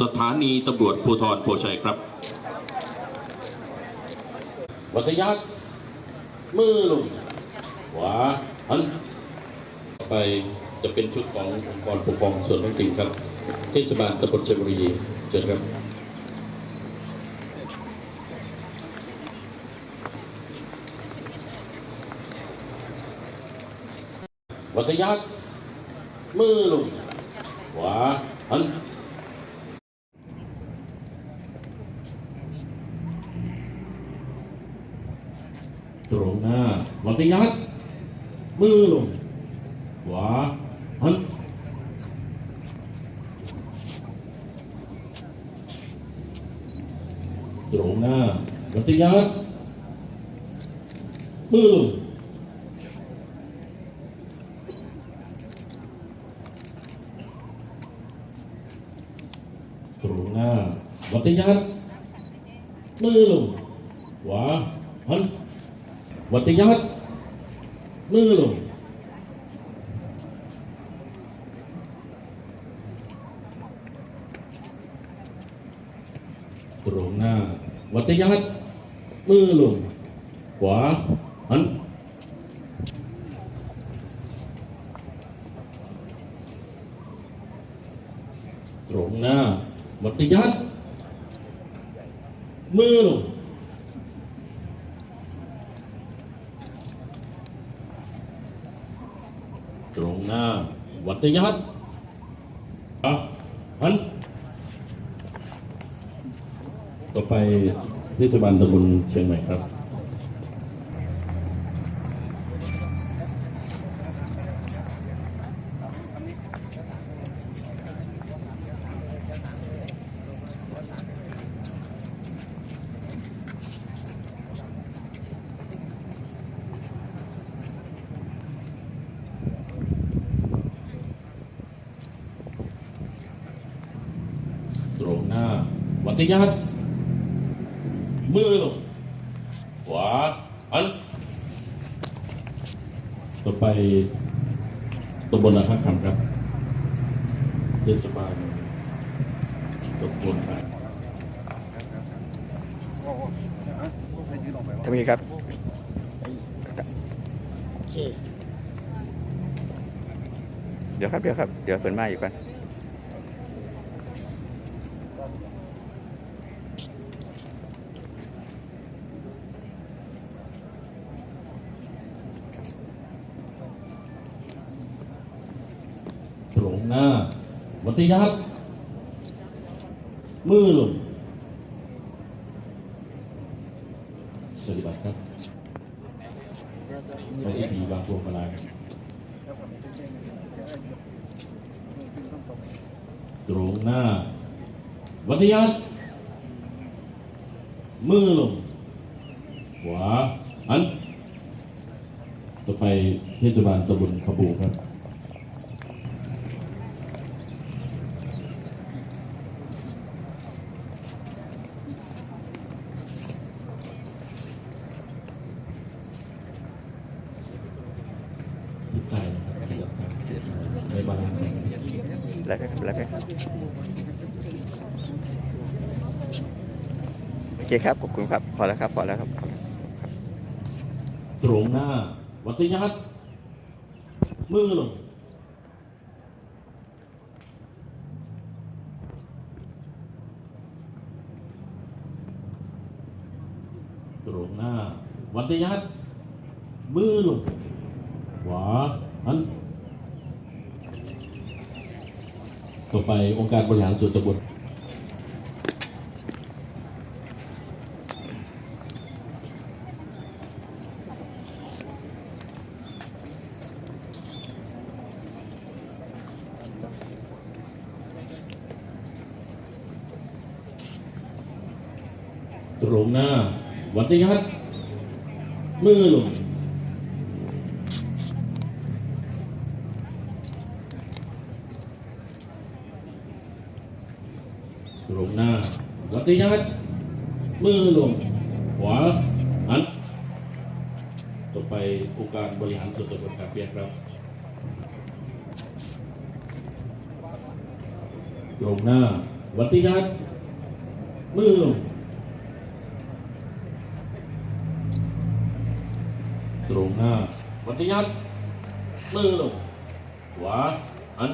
สถานีตำรวจภูธรโพชัยครับ วัตยักษ์มือลงขวาหันไปจะเป็นชุดขององค์กรปกครองส่วนท้องถิ่นครับเทศบาลตำบลชัยบุรีเชิญครับวัตยักษ์มือลงขวาหัน ตรงหน้า วัตยักษ์มือลงขวาหันต รงหน้าวัตยักษ์มื วัตยัดอ๋อฮันต่อไปเทศบาลตำบลเชียงใหม่ครับ ตรงหน้า วัตยักษ์มือลงขวาหัน ต่อไปตำบลนาคักคำครับเทศบาลตำบลครับทวีครับเดี๋ยวครับ เดี๋ยวครับ เดี๋ยวเปิดมาอยู่กัน ตรงหน้า วัตยักษ์มือลงปฏิบัติครับไปที่ดีบางพวงมาลาครับตรงหน้า วัตยักษ์มือลงขวาอัน ต่อไปเทศบาลตำบลขบูครับ ติดใจนะครับขยับครับในบางแห่ง แล้วก็แล้วก็โอเคครับขอบคุณครับพอแล้วครับพอแล้วครับตรงหน้าวัตยักษ์มือลงตรงหน้าวัตยักษ์มือลงขวาหัน ต่อไปองค์การบริหารส่วนตำบลตรงหน้า วัตยักษ์มือลงตรง หน้าวัตยักษ์มือลงขวาหันต่อไปองค์การบริหารส่วนตำบลกาเปียกครับตรงหน้าวัติยัดมือลงตรงหน้าวัติยัดมือลงขวาหัน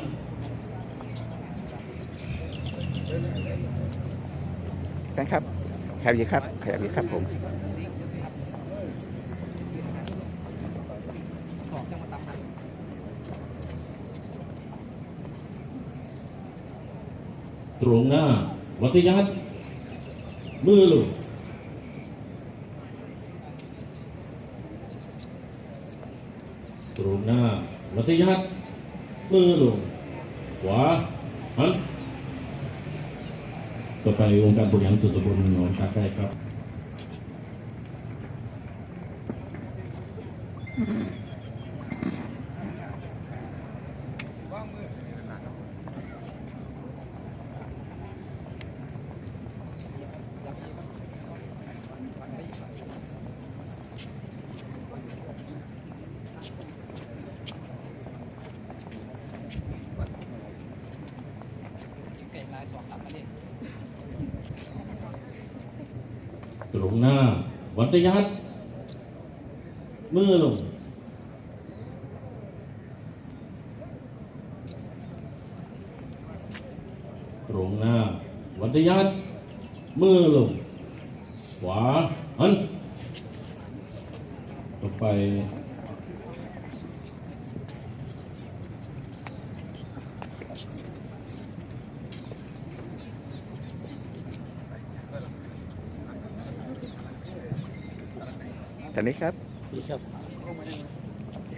กันครับขยับอีกครับขยับอีกครับผมตรงหน้าวัติยัดมือลงตรงหน้าวัติยัดมือลงขวาหัน ต่อไปองค์การบริหารส่วนตำบลหนองคาใกล้ครับ ตรงหน้า วันตยัดมือลงตรงหน้า วันตยัดมือลงขวาหันต่อไป ตอนนี้ครับนี่ครับ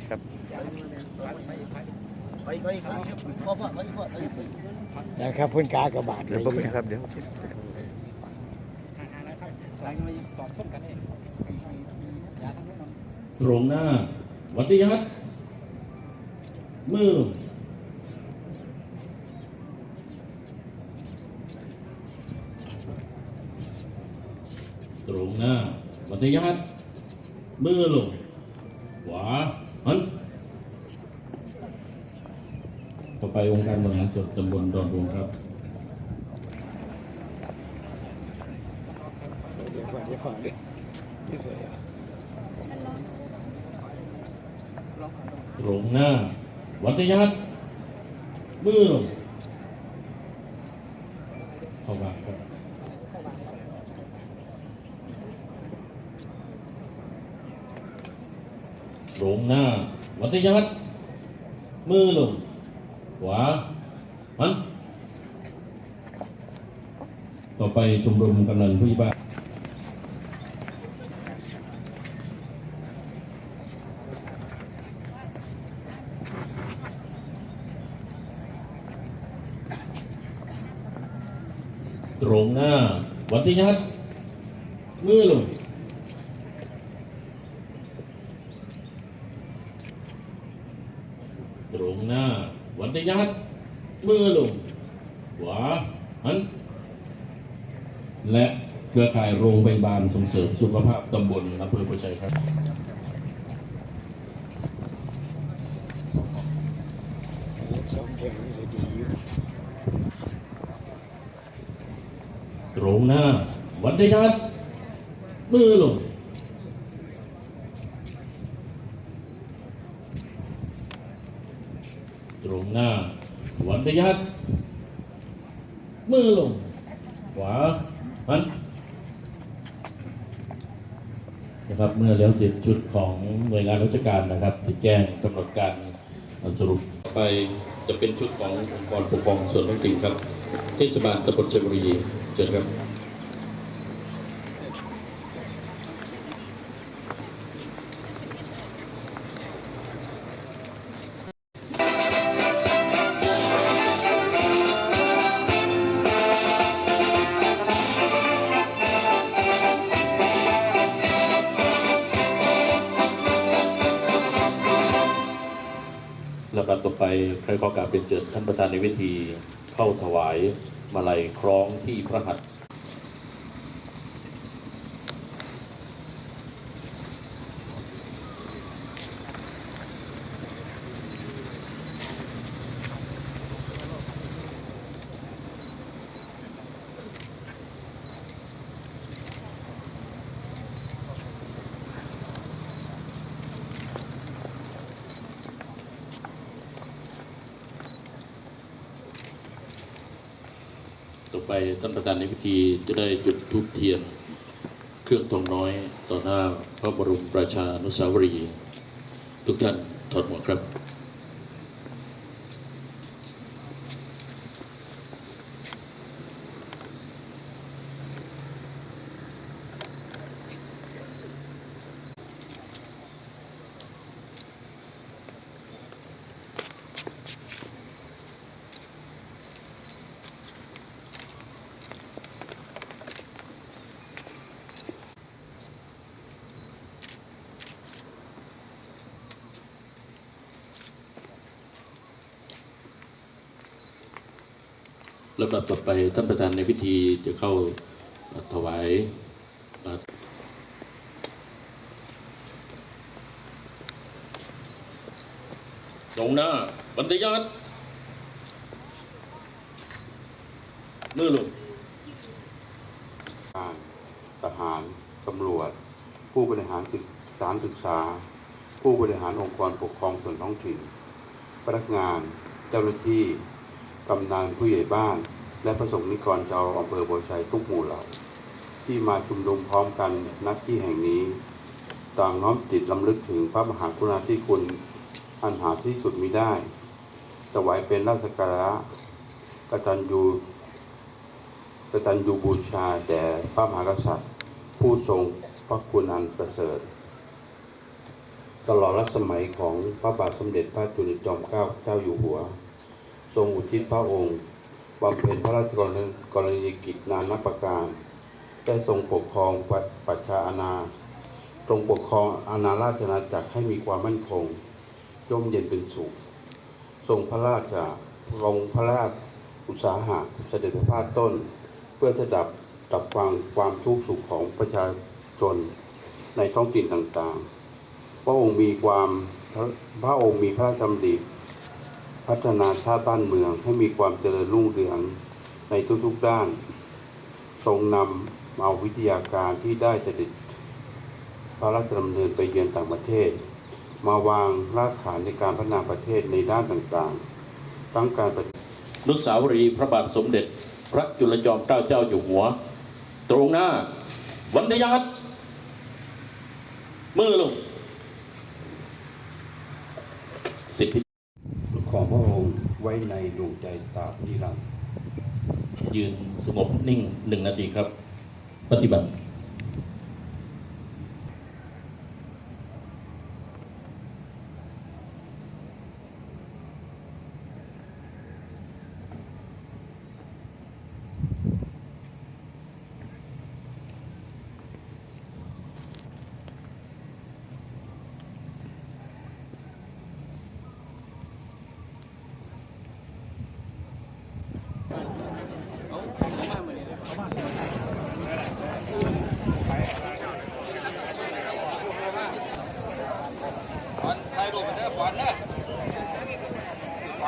ครับไปไปไปพ่อพ่อไปพ่อไปนะครับเพื่อนกากระบาดเดี๋ยวผมนะครับเดี๋ยวสายมาสอบส้มกันเองตรงหน้าวัตยัดมือลงตรงหน้าวัตยัด มือลงขวาหันต่อไปองค์การบริหารส่วนตำบลดอนดวงครับเดี๋ยวฝ่าเดี๋ยวฝ่าเลยพี่เสือตรงหน้า วัตยัดมือลงเข้ามาครับ ตรงหน้า วัตยัดมือลงขวาหันต่อไปชมรมกำนันผู้ใหญ่บ้านตรงหน้าวัตยัดมือลง ตรงหน้า วัตยัดมือลง ขวาหัน และเครือข่าย โรงพยาบาลส่งเสริมสุขภาพตำบลอำเภอประชัยครับตรงหน้า วัตยัดมือลงตรงหน้า วัตยัดมือลง ขวาหัน นะครับเมื่อแล้วเสร็จชุดของหน่วยงานราชการนะครับที่แจ้งกำหนดการสรุปไปจะเป็นชุดขององค์กรปกครองส่วนท้องถิ่นครับเทศบาลตำบลเชียงบุรีเชิญครับ ต่อไปใครขอกราบเป็นเจิดท่านประธานในวิธีเข้าถวายมาลัยคล้องที่พระหัตถ์ ไปท่านประธานในพิธีจะได้จุดธูปเทียน เครื่องทองน้อยต่อหน้าพระบรมราชานุสาวรีย์ทุกท่านถอดหมวกครับ ลำดับต่อไปท่านประธานในพิธีจะเข้าถวายอ่าตรงหน้าบรรทยัตมือลงการทหารตำรวจ ผู้บริหารศึกษานศึกษา ผู้บริหารองค์กรปกครองส่วนท้องถิ่นพนักงาน เจ้าหน้าที่ กำนันผู้ใหญ่บ้าน และประสงค์นิกรชาวอำเภอโบวชัยทุกหมู่เหล่า ที่มาชุมนุมพร้อมกันณที่แห่งนี้ ต่างน้อมจิตลำลึกถึงพระมหากรุณาธิคุณอันหาที่สุดมิได้ถวายเป็นราชการะกตัญญูกตัญญูบูชาแด่พระมหากษัตริย์ ผู้ทรงพระคุณอันประเสริฐตลอดรัชสมัยของพระบาทสมเด็จพระจุลจอมเกล้าเจ้าอยู่หัว ทรงอุทิศพระองค์บำเพ็ญพระราชกรณียกิจนานับประการได้ทรงปกครองปปัชชาอาณาทรงปกครองอาณาราชอาณาจักรให้มีความมั่นคงร่มเย็นเป็นสุข ทรงพระราชลงพระราชอุตสาหะเสด็จพระพาต้น เพื่อจะดับดับฟังความทุกข์สุขของประชาชนในท้องถิ่นต่างๆ พระองค์มีความพระพระองค์มีพระราชดำริ พัฒนาชาติบ้านเมืองให้มีความเจริญรุ่งเรืองในทุกๆด้าน ทรงนำเอาวิทยาการที่ได้เสด็จพระราชดำเนินไปเยือนต่างประเทศ มาวางรากฐานในการพัฒนาประเทศในด้านต่างๆทั้งการปฏินุสาวรีย์พระบาทสมเด็จ พระจุลจอมเกล้าเจ้าอยู่หัว ตรงหน้า วันทยัตมือลงสิทธิ ของพระองค์ไว้ในดวงใจตราบนิรันดร์ยืนสงบนิ่งหนึ่งนาทีครับ ปฏิบัติ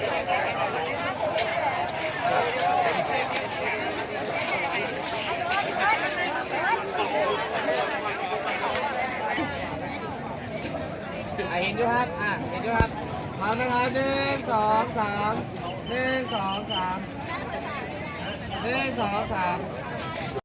อะเห็นด้วยครับ อะ เห็นด้วยครับพร้อมนะครับหนึ่งสองสามหนึ่งสองสามหนึ่งสองสาม